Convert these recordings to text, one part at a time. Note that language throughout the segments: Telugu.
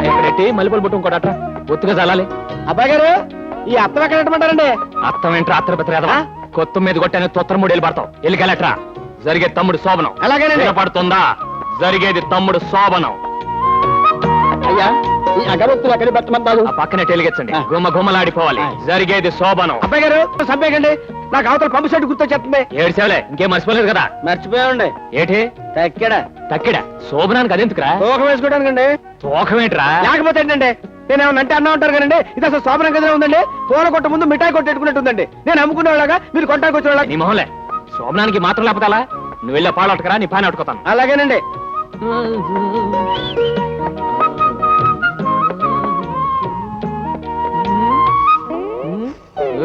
ఎక్కడెట్టి? మల్లెపూలు బుట్టు ఇంకోటి ఒత్తుగా చల్లాలి అబ్బాయి గారు ఈ అత్తం ఎక్కడ పెట్టమంటారండి అర్థం ఏంట్రా అత్తర బెత్తరేదవా కొత్త మీద కొట్టాను తొత్తర మూడు వెళ్ళి పడతావు ఎల్లికెళ్ళట్రా జరిగే తమ్ముడు శోభనం. అలాగేనండి. పడుతుందా జరిగేది తమ్ముడు శోభనం. అయ్యా ఈ అగరొత్తులు ఎక్కడ పెట్టమంటారు? పక్కనే టెలిగించండి. గుమ్మ గుమ్మలాడిపోవాలి. జరిగేది శోభనం. అబ్బాయి గారు సంపేయకండి నాకు అవతల పంపు సెట్ గుర్తొచ్చేస్తుంది. ఏడ్చేవలే ఇంకేం మర్చిపోలేదు కదా? మర్చిపోయామండి. ఏటి? ఎక్కడ తక్కిడ? శోభనానికి అదెందుకురా తూకం వేసుకోవడానికండి. తోకమేంట్రా? లేకపోతే ఏంటండి? నేను ఏమన్నా అంటే అన్నా ఉంటారు కదండి. ఇది అసలు శోభనం గదిలో ఉందండి? పూల కొట్ట ముందు మిఠాయి కొట్టేట్టుకున్నట్టు ఉందండి. నేను అమ్ముకునే వాళ్ళగా మీరు కొట్టానికి వచ్చిన వాళ్ళగా నీ మొహంలే. శోభనానికి మాత్రం లేకపోతే నువ్వు వెళ్ళే పాలు అట్టుకరా నీ పైన అట్టుకోతాను అలాగేనండి.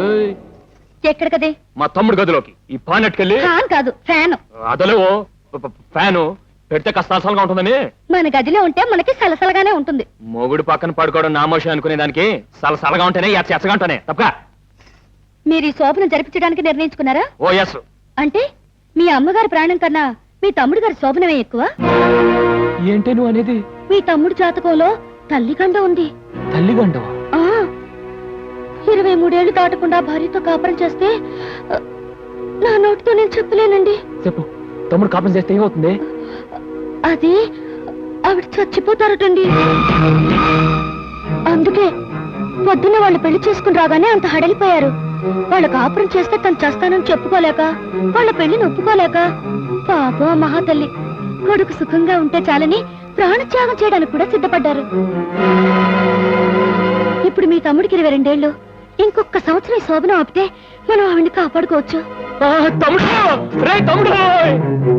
ఏయ్, ఎక్కడికది మా తమ్ముడు గదిలోకి. ఈ పాన్ అట్టుకెళ్ళి ఫ్యాన్ కాదు ఫ్యాన్. అదలో ఫ్యాను. పెడితే కష్టాసలుగా ఉంటుందని? మన గదిలో ఉంటే మనకి సలసలగానే ఉంటుంది. మొగుడు పక్కన పడుకోవడం నామోషం అనుకునే దానికి సలసలగా ఉంటేనే ఎచ్చ ఎచ్చగా ఉంటానే. తప్పగా మీరు ఈ శోభను జరిపించడానికి నిర్ణయించుకున్నారా? ఓ ఎస్ అంటే మీ అమ్మగారి ప్రాణం కన్నా మీ తమ్ముడు గారి శోభనమే ఎక్కువ? ఏంటి నువ్వు అనేది? మీ తమ్ముడు జాతకంలో తల్లి గండ ఉంది. తల్లి గంటవా ఆ ఇరవై మూడేళ్ళు దాటకుండా భార్యతో కాపురం చేస్తే నా నోటితో నేను చెప్పలేనండి. చెప్పు. తమ్ముడు కాపం చేస్తే ఏమవుతుంది? అది ఆవిడ చచ్చిపోతారటండి. అందుకే పొద్దున్న వాళ్ళు పెళ్ళి చేసుకుని రాగానే అంత హడలిపోయారు. వాళ్ళ కాపురం చేస్తే తను చేస్తానని చెప్పుకోలేక వాళ్ళ పెళ్ళిని ఒప్పుకోలేక పాపం మహాతల్లి కొడుకు సుఖంగా ఉంటే చాలని ప్రాణత్యాగం చేయడానికి కూడా సిద్ధపడ్డారు. ఇప్పుడు మీ తమ్ముడికి ఇరవై రెండేళ్ళు ఇంకొక సంవత్సరం ఈ శోభనం ఆపితే మనం ఆవిడ్ని కాపాడుకోవచ్చు. తమ్ముడు! రే తమ్ముడు!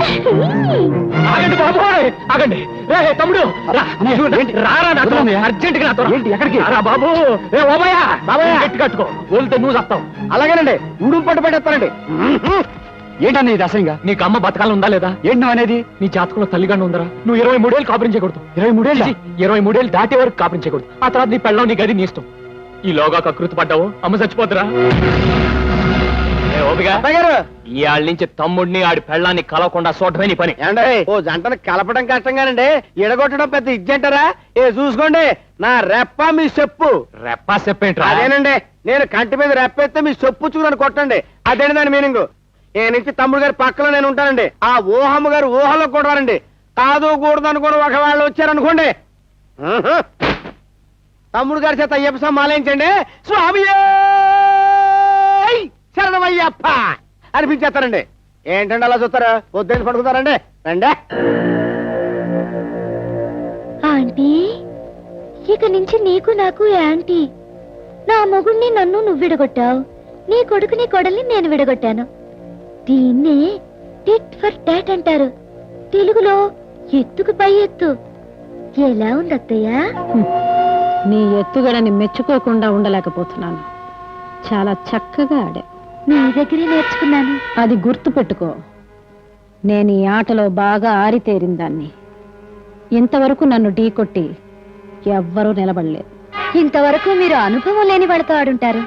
ఆగండి బాబోయ్! ఆగండి. రే తమ్ముడు! రా నువ్వు రారా నాతో అర్జెంట్గా నాతో ఏంటి, ఎక్కడికి? రా బాబు! ఏ ఓబయ్య బాబయ్య. గట్టి కట్టుకో. నువ్వు చస్తావు అలాగేనండి ఉడుం పట్టు పెట్టేస్తానండి. ఏంటన్నా ఇది అసహ్యంగా? నీకు అమ్మ బతకాలం ఉందా లేదా? ఏంటి నువ్వు అనేది? నీ జాతకంలో తల్లిగండ ఉందరా? నువ్వు ఇరవై మూడేళ్ళు కాపురించకూడదు ఇరవై మూడేళ్ళ? ఇరవై మూడేళ్ళు దాటే వరకు కాపురించకూడదు ఆ తర్వాత నీ పెళ్ళం నీ గది నీ ఇష్టం. ఈ లోగా కకృతి పడ్డావు? అమ్మ చచ్చిపోతురా ఓపిగా? గారు! ఇవాళ నుంచి తమ్ముడిని ఆడి పెళ్ళాన్ని కలవకుండా చూడటమే నీ పని. ఓ జంటను కలపడం కష్టంగానండి ఎడగొట్టడం పెద్ద ఇజ్జంటారా? ఏ చూసుకోండి నా రెప్ప మీ చెప్పు. రెప్పా చెప్పేంట్రా? అదేనండి నేను కంటి మీద రెప్పేస్తే మీ చెప్పు చూడని కొట్టండి. అదేంటి దాని మీనింగ్ ఏ నుంచి తమ్ముడు గారి పక్కలో నేను ఉంటానండి. ఆ ఊహమ్మ గారు ఊహలో కొడవారండి కాదు కూడదు అనుకుని ఒకవేళ వచ్చారనుకోండి. తమ్ముడు గారి చేత అయ్యప్ప స్వామి మాలేయించండి. స్వామి శరణమయ్యప్ప అనిపించేస్తారండి. ఏంటండి అలా చూస్తారా? పొద్దున్న పడుకుతారండి రండి. ఆంటీ ఇక నుంచి నీకు నాకు యాంటీ నా మొగుణ్ణి నన్ను నువ్వు విడగొట్టావు. నీ కొడుకుని కొడల్ని నేను విడగొట్టాను. దీన్నే టిట్ ఫర్ టాట్ అంటారు. తెలుగులో ఎత్తుకు పై ఎత్తు. ఎలా ఉంది అత్తయ్య నీ ఎత్తుగడని మెచ్చుకోకుండా ఉండలేకపోతున్నాను. చాలా చక్కగా ఆడా. నీ దగ్గరే నేర్చుకున్నాను. అది గుర్తు పెట్టుకో. నేను ఈ ఆటలో బాగా ఆరితేరిన దాన్ని. ఇంతవరకు నన్ను ఢీకొట్టి ఎవ్వరూ నిలబడలేదు. ఇంతవరకు మీరు అనుభవం లేని వాళ్ళతో ఆడుంటారు.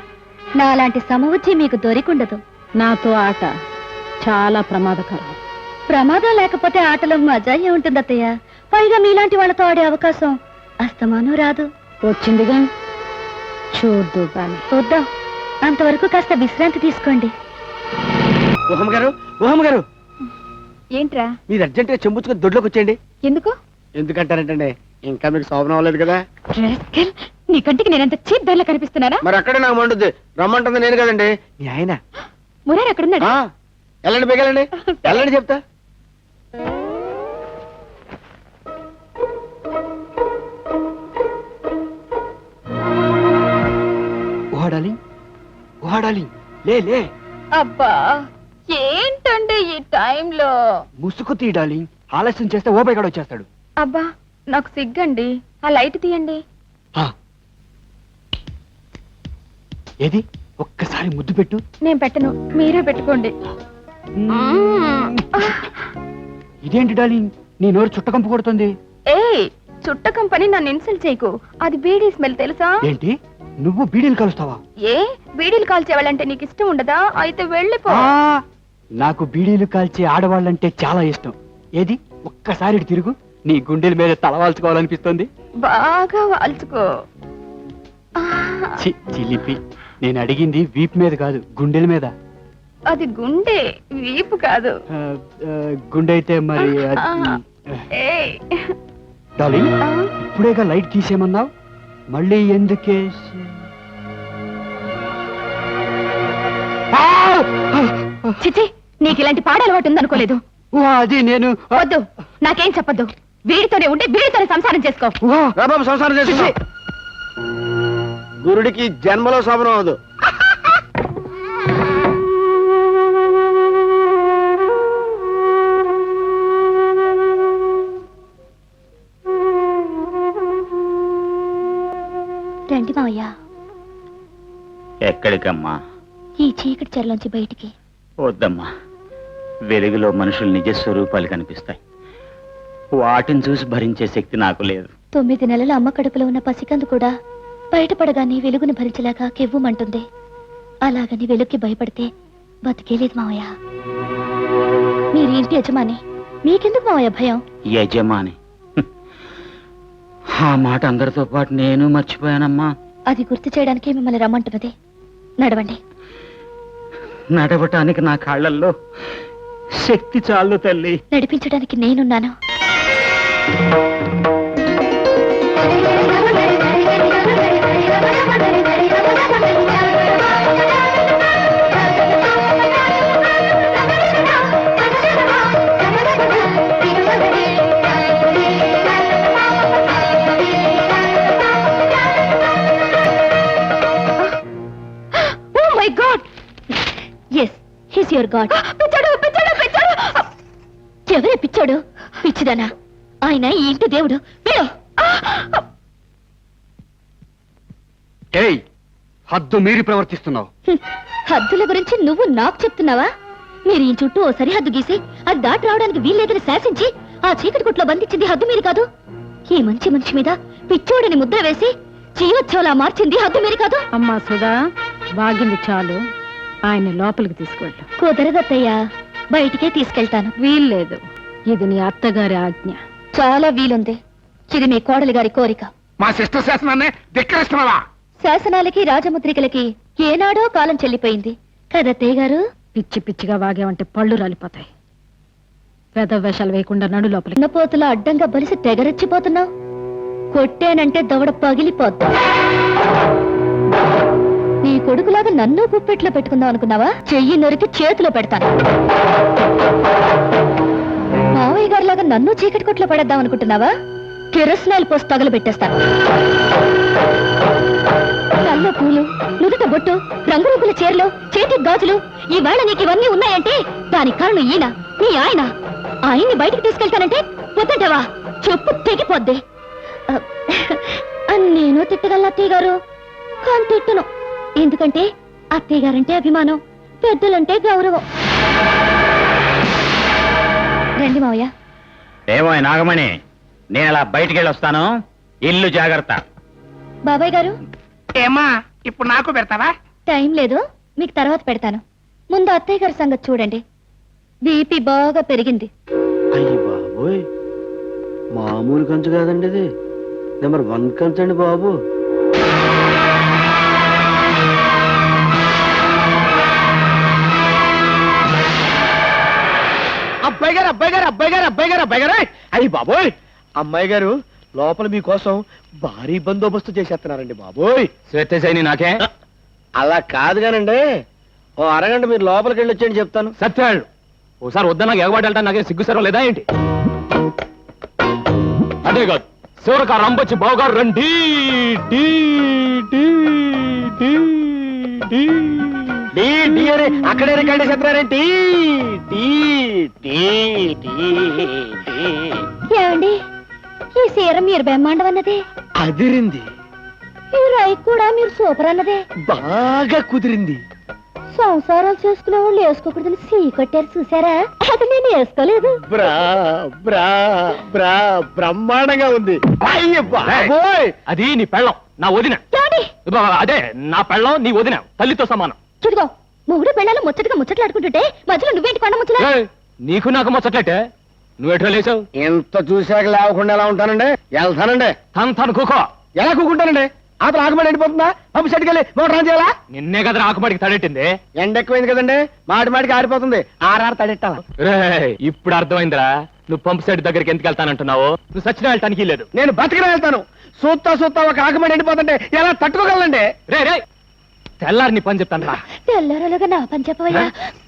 నాలాంటి సమవుచ్చి మీకు దొరికుండదు. నాతో ఆట చాలా ప్రమాదకరం. ప్రమాదం లేకపోతే ఆటలో మజా ఉంటుంది అత్తయ్య పైగా మీలాంటి వాళ్ళతో ఆడే అవకాశం అస్తమానం రాదు. వచ్చిందిగా? చూద్దు గాని. చూద్దాం అంతవరకు కాస్త విశ్రాంతి తీసుకోండి. ఊహమ్మ గారు ఊహమ్మ గారు ఏంట్రా? మీరు అర్జెంటుగా చెంబుచ్చుకొని దొడ్లోకి వచ్చేయండి. ఎందుకు? ఎందుకంటారంటండి ఇంకా మీకు శోభనం అవ్వలేదు కదా? నీ కంటికి నేనంత చీప్ ధరలో కనిపిస్తున్నానా? మరి అక్కడే నాకు మండుద్ది రమ్మంటుంది నేను కదండి. మీ ఆయన? మురారి అక్కడున్నాడు. ఆ, వెళ్ళండి బిగలండి వెళ్ళండి చెప్తా. ఓడాలి లే లే. అబ్బా ఏంటండి ఈ టైంలో? ముసుగు తీయడాలి ఆలస్యం చేస్తే ఓపై కూడా వచ్చేస్తాడు. అబ్బా నాకు సిగ్గండి. ఆ లైట్ తీయండి. ఆ. ఏది? ఒక్కసారి ముద్దు పెట్టు. నేను పెట్టను. మీరే పెట్టుకోండి. ఇదేంటి డార్లింగ్? నీ నోరు చుట్టకంపు కొడుతుంది. ఏయ్ చుట్ట కంపెనీ నన్ను ఇన్సల్ట్ చేయకు. అది బీడీ స్మెల్ తెలుసా? ఏంటి? నువ్వు బీడీలు కలుస్తావా? ఏ? బీడీలు కాల్చేవాళ్ళంటే నీకు ఇష్టం ఉండదా? అయితే వెళ్ళిపో నాకు బీడీలు కాల్చే ఆడవాళ్ళంటే చాలా ఇష్టం. ఏది? ఒక్కసారి ఇటు తిరుగు. నీ గుండెల మీద తలవాల్చుకోవాలనిపిస్తుంది బాగా వాల్చుకో. చిలిపి నేను అడిగింది వీపు మీద కాదు గుండెల మీద. అది గుండె వీపు కాదు. గుండె అయితే మరి ఇప్పుడేగా లైట్ తీసేయమన్నావు? మళ్ళీ ఎందుకే చిచి నీకు ఇలాంటి పాడలవాటు ఉందనుకోలేదు. అది నేను వద్దు నాకేం చెప్పొద్దు. వీడితోనే ఉండి వీడితోనే సంసారం చేసుకో. రా బాబు సంసారం చేసి గురుడికి జన్మలో శోభనం అవదు ఎక్కడికమ్మా? ఈ చీకటి చెరలోంచి బయటికి. వద్దమ్మా. వెలుగులో మనుషుల నిజ స్వరూపాలు కనిపిస్తాయి. వాటిని చూసి భరించే శక్తి నాకు లేదు. తొమ్మిది నెలల అమ్మ కడుపులో ఉన్న పసికందు కూడా బయటపడగానే వెలుగును భరించలేక కెవ్వుమంటుంది. అలాగని వెలుగుకి భయపడితే బతికేలేదు మావయ్య. మీరు ఇంటి యజమాని? మీకెందుకు మావయ్య భయం? యజమాని. ఆ మాట అందరితో పాటు నేను మర్చిపోయానమ్మా. అది గుర్తు చేయడానికి మిమ్మల్ని రమ్మంటున్నది. నడవండి. నడవటానికి నా కాళ్ళల్లో శక్తి చాలు తల్లి. నడిపించడానికి నేనున్నాను. గాడ్. పిచ్చాడు పిచ్చాడు పిచ్చాడు. ఎవరే పిచ్చాడు? పిచ్చిదనా? ఆయన ఈ ఇంటి దేవుడు. ఏయ్ హద్దు మీరి ప్రవర్తిస్తున్నావు. హద్దుల గురించి నువ్వు నాకు చెప్తున్నావా? మీరు ఈ చుట్టూ ఓ సరిహద్దు గీసి అది దాటి రావడానికి వీల్లేదని శాసించి ఆ చీకటి గుట్లో బంధించింది హద్దు మీరు కాదు? ఈ మంచి మనిషి మీద పిచ్చోడని ముద్ర వేసి జీవోత్సవంలా మార్చింది హద్దు మీరు కాదు? అమ్మా సుధా వాగింది చాలు. ఆయన లోపలికి తీసుకెళ్ళు కుదరదత్తయ్యా బయటికే తీసుకెళ్తాను. వీల్లేదు. ఇది నీ అత్తగారి ఆజ్ఞ. చాలా వీలుంది. ఇది మీ కోడలి గారి కోరిక. మా సిస్టర్ శాసనాన్ని ధిక్కరిస్తున్నావా? శాసనాలకి రాజముద్రికలకి ఏనాడో కాలం చెల్లిపోయింది. కదత్తయ్య గారు? పిచ్చి పిచ్చిగా వాగేవంటే పళ్ళు రాలిపోతాయి. వేషాలు వేయకుండా నడు లోపలికి. ఉన్నపోతుల అడ్డంగా బలిసి తెగరెచ్చిపోతున్నావు కొట్టేనంటే దవడ పగిలిపోద్దా. నీ కొడుకులాగా నన్ను గుప్పెట్లో పెట్టుకుందాం అనుకున్నావా? చెయ్యి నొరికి చేతిలో పెడతాను. మావయ్య గారిలాగా నన్ను చీకటి కొట్లో పడేద్దాం అనుకుంటున్నావా? కిరసనాయలు పోసి తగలబెట్టేస్తాను. కళ్ళ పూలు నుదుట బొట్టు రంగురంగుల చీరలు చేతి గాజులు ఈవేళ నీకు ఇవన్నీ ఉన్నాయంటే దానికి కారణం ఈయన నీ ఆయన. ఆయన్ని బయటికి తీసుకెళ్తానంటే వద్దంటావా? చెప్పు తెగిపోద్ది. అ, నేను తిట్టగలను తీగారు గారు? కానీ ఎందుకంటే అత్తయ్య గారంటే అభిమానం పెద్దలంటే గౌరవం. రండి మావయ్య. ఏమో నాగమణి నేను అలా బయటికి వెళ్ళొస్తాను ఇల్లు జాగ్రత్త. బాబాయ్ గారు? ఏమా ఇప్పుడు నాకు పెడతావా? టైం లేదు మీకు తర్వాత పెడతాను. ముందు అత్తయ్య గారి సంగతి చూడండి. బీపీ బాగా పెరిగింది. అయ్యి బాబోయ్ మామూలు కంచు కాదండి ఇది. నెంబర్ వన్ కంచు అండి బాబు. అయ్యి బాబోయ్. అమ్మాయి గారు లోపల మీకోసం భారీ బందోబస్తు చేసేస్తున్నారండి బాబోయ్. శ్వేతశైని నాకే? అలా కాదు కానండి ఓ అరగంట మీరు లోపలికి వెళ్ళి వచ్చేయండి చెప్తాను. సత్యాళ్ళు ఓసారి వద్ద నాకు ఎగబాటు వెళ్తాను నాకే సిగ్గు సరం లేదా ఏంటి? అదే కాదు శివరక రంబొచ్చి బావగారు రండి టీ, టీ, అని అక్కడే రికార్డు చెప్తున్నారేంటి టీ టీ టీ టీ ఏమండి? ఈ సీర మీరు బ్రహ్మాండం అన్నదే? అదిరింది. ఈ రై కూడా మీరు సూపర్ అన్నదే? బాగా కుదిరింది. సంసారాలు చేసుకునే వాళ్ళు వేసుకోకూడదని సీ కొట్టారు చూసారా అది నేను వేసుకోలేదు. బ్రా బ్రా బ్రా బ్రహ్మాండంగా ఉంది. అయ్య బాబోయ్! అది నీ పెళ్ళం. నా వదిన. ఏమండి? అదే నా పెళ్ళం నీ వదిన. తల్లితో సమానం. చూడుకో మొగుడు పెళ్ళాలు ముచ్చటగా ముచ్చట్లాడుకుంటుంటే మధ్యలో నువ్వేంటి కొండ ముచ్చలా ఏయ్, నీకు నాకు ముచ్చట్లేటే? నువ్వు ఎట్లా లేచావు ఇంత చూశాక లేవకుండా ఎలా ఉంటానండి? వెళ్తానండి. తను తను కుకో. ఎలా కూకుంటానండి? అతను ఆకుమడి ఎండిపోతుందా? పంపు సెట్కి వెళ్ళి మోటార్ ఆన్ చేయాలా నిన్నే కదా ఆకుమాడికి తడెట్టింది? ఎండ ఎక్కువైంది కదండి. మాటి మాటికి ఆరిపోతుంది. ఆర్ఆర్ తడెట్టాలా? రేయ్, ఇప్పుడు అర్థమైందిరా. నువ్వు పంప్ సెట్ దగ్గరికి ఎందుకు వెళ్తానంటున్నావు? నువ్వు సచిన వెళ్ళటానికి లేదు నేను బతికిన వెళ్తాను. సూత్తా సూత్తా ఒక ఆకుమడి ఎండిపోతుంటే ఎలా తట్టుకోగలండి రే రే తెల్లారి నీ పని చెప్తాను రా. తెల్లరలుగా నా పని చెప్పవయ్యా.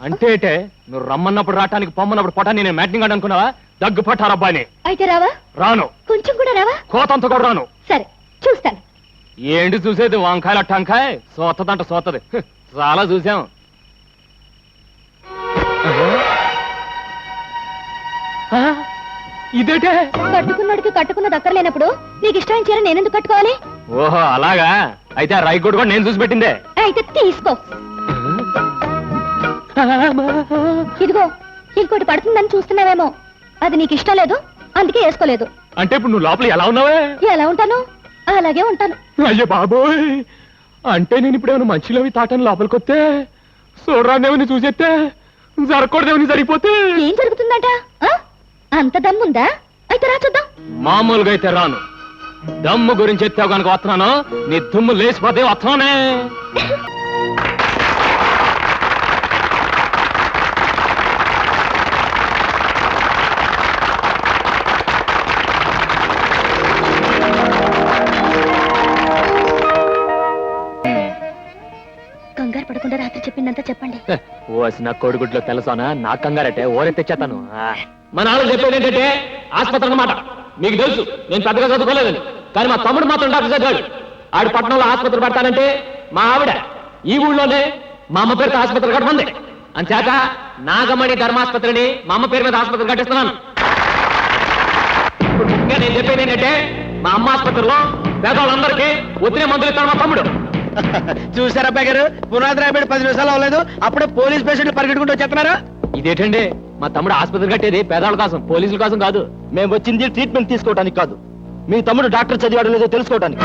అంటే ఏటే, నువ్వు రమ్మన్నప్పుడు రావటానికి పొమ్మన్నప్పుడు పొటాన్ని నేను మ్యాటింగ్ అనుకున్నావా? దగ్గు పట్టారు అబ్బాయిని. అయితే రావా? రాను. కొంచెం కూడా రావా? కోతంత కూడా రాను. సరే చూస్తాను. ఏంటి చూసేది? వంకాయల టంకాయ్? సోతదంట సోతది. చాలా చూసాం ఇదేటే? కట్టుకున్నడికి కట్టుకున్న దక్కర్లేనప్పుడు నీకు ఇష్టమైన చీర నేనెందుకు కట్టుకోవాలి? ఓహో అలాగా. అయితే ఆ రైకోడ్ కూడా నేను చూసి పెట్టిందే. అయితే తీసుకో. ఇదిగో ఇంకోటి పడుతుందని చూస్తున్నావేమో. అది నీకు ఇష్టం లేదు అందుకే వేసుకోలేదు. అంటే ఇప్పుడు నువ్వు లోపల ఎలా ఉన్నావే? ఎలా ఉంటాను? అలాగే ఉంటాను. అయ్యో బాబోయ్! అంటే నేను ఇప్పుడు ఏమైనా మంచిలోవి తాటని లోపలికి వస్తే చూడరాదేమని చూసేస్తే జరగకూడదేమని జరిగిపోతే? ఏం జరుగుతుందట? ఆ? అంత దమ్ముందా? అయితే రా చూద్దాం. మామూలుగా అయితే రాను. దమ్ము గురించి ఎత్తావు కనుక వస్తున్నాను. నీ దుమ్ము లేచిపోతే వస్తున్నానే. కంగారు పడకుండా రాత్రి చెప్పిందంతా చెప్పండి. ఓసి నా కోడిగుడ్లో తెలుసానా? నా కంగారటే ఓరే తెచ్చేతాను ఆ. మా నాన్న చెప్పేది ఏంటంటే ఆసుపత్రి అన్నమాట. మీకు తెలుసు నేను పెద్దగా చదువుకోలేదని. కానీ మా తమ్ముడు మాత్రం డాక్టర్ చదివాడు ఆడు పట్టణంలో ఆసుపత్రి పడతానంటే మా ఆవిడ ఈ ఊళ్ళోనే మా అమ్మ పేరుతో ఆసుపత్రి కట్టమంది అంచేత నాగమణి ధర్మాసుపత్రిని మా అమ్మ పేరు మీద ఆసుపత్రి కట్టిస్తున్నాను. ఇప్పుడు ముఖ్యంగా నేను చెప్పేది ఏంటంటే మా అమ్మ ఆసుపత్రిలో పేదవాళ్ళందరికీ ఒత్తిడి మందులు ఇస్తాడు మా తమ్ముడు. చూసారా అబ్బాయి గారు? పునాది రాబడి పది నిమిషాలు అవ్వలేదు. అప్పుడే పోలీస్ పేషెంట్లు పరిగెట్టుకుంటూ వచ్చేస్తున్నారు? ఇదేంటండి? మా తమ్ముడు ఆసుపత్రి కట్టేది పేదవాళ్ళ కోసం పోలీసుల కోసం కాదు. మేము వచ్చింది ట్రీట్మెంట్ తీసుకోవడానికి కాదు. మీ తమ్ముడు డాక్టర్ చదివాడు లేదో తెలుసుకోవడానికి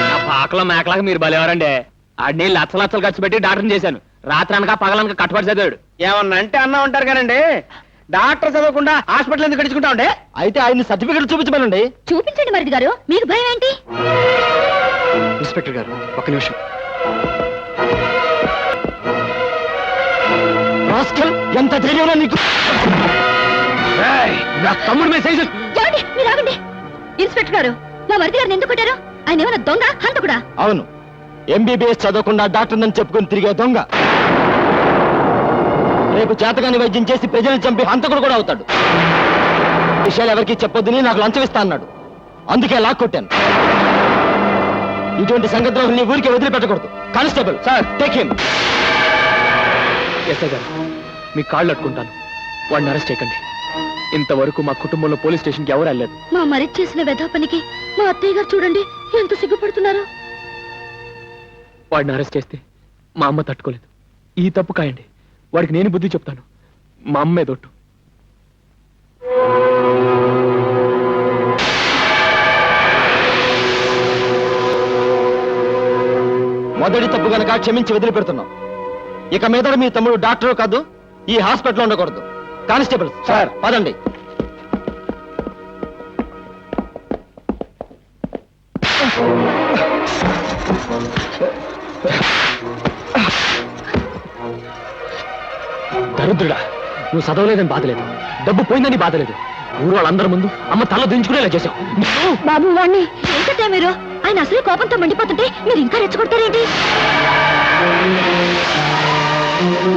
నా పాకలో మేకలాగా మీరు బలేవారండి. ఆడిని లచ్చ లచ్చలు ఖర్చు పెట్టి డాక్టర్ని చేశాను. రాత్రి అనక పగలనక కట్టుబడి చదివాడు. ఏమన్నా అంటే అన్నా ఉంటారు కానండి. డాక్టర్ చదవకుండా హాస్పిటల్ ఎందుకు గడుచుకుంటా ఉండే అయితే ఆయన సర్టిఫికెట్ చూపించమనండి. చూపించండి మరిది గారు. మీకు భయం ఏంటి? ఇన్స్పెక్టర్ గారు ఒక నిమిషం. ఎంత ధైర్యం నీకు? నా తమ్ముడు మీద సైజు. ఏమండి మీరు ఆగండి. ఇన్స్పెక్టర్ గారు నా మరిది గారిని ఎందుకు కొట్టారు? ఆయన ఏమైనా దొంగ హంతకుడా? అవును. ఎంబీబీఎస్ చదవకుండా డాక్టర్ నన్ను చెప్పుకుని తిరిగే దొంగ. రేపు చేతగాని వైద్యం చేసి ప్రజలను చంపి హంతకుడు కూడా అవుతాడు. విషయాలు ఎవరికి చెప్పొద్దని నాకు లంచం ఇస్తా అన్నాడు. అందుకే లాక్ కొట్టాను. ఇటువంటి సంగతులు ఊరికి వదిలిపెట్టకూడదు. Constable sir. Take him S I గారు మీ కాళ్ళు అట్టుకుంటాను. వాడిని అరెస్ట్ చేయకండి. ఇంతవరకు మా కుటుంబంలో పోలీస్ స్టేషన్కి ఎవరు వెళ్ళలేదు. మా మరిది చేసిన వెధా పనికి మా అత్తయ్య గారు చూడండి ఎంత సిగ్గుపడుతున్నారు. వాడిని అరెస్ట్ చేస్తే మా అమ్మ తట్టుకోలేదు. ఈ తప్పు కాయండి. వాడికి నేను బుద్ధి చెప్తాను. మా అమ్మే దొట్టు. మొదటి తప్పు గనక క్షమించి వదిలిపెడుతున్నాం. ఇక మీద మీ తమ్ముడు డాక్టర్ కాదు ఈ హాస్పిటల్లో ఉండకూడదు. కానిస్టేబుల్ సార్ పదండి. దరిద్రుడా నువ్వు చదవలేదని బాధలేదు. డబ్బు పోయిందని బాధలేదు. ఊరు వాళ్ళందరి ముందు అమ్మ తల దించుకునేలా చేశావు. బాబు వాణ్ణి. ఏంటంటే మీరు? ఆయన అసలే కోపంతో మండిపోతుంటే మీరు ఇంకా రెచ్చగొడతారేంటి?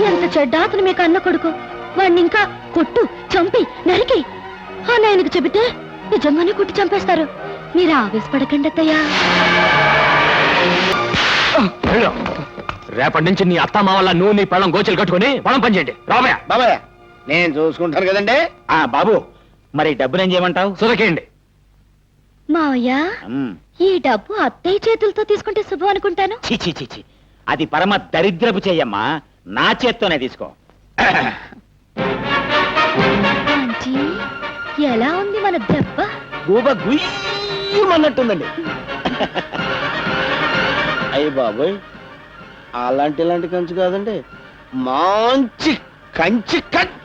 ఎంత చెడ్డ అతను మీకు అన్న కొడుకు. వాణ్ణి ఇంకా కొట్టు చంపి నరికి. అని ఆయనకు చెబితే నిజంగానే కొట్టి చంపేస్తారు. మీరు ఆవేశపడకండి అత్తయ్యా వెళ్ళు. రేపటి నుంచి నీ అత్త మా వల్ల నువ్వు నీ పళ్ళం గోచలు కట్టుకొని పొలం పని చేయండి. రామయ్య. బాబాయ్ నేను చూసుకుంటాను కదండి? ఆ బాబు మరి డబ్బులు ఏం చేయమంటావు? సురకేయండి. మావయ్య ఈ డబ్బు అత్తయ్య చేతులతో తీసుకుంటే శుభం అనుకుంటాను. చి చి చి చి అది పరమ దరిద్రపు చెయ్యమ్మా నా చేత్తోనే తీసుకో. ఎలా ఉంది మన దెబ్బ? గూబ గుయ్యమన్నట్టుందండి. అయ్యి బాబోయ్ అలాంటి ఇలాంటి కంచు కాదండి. మంచి కంచి కంచి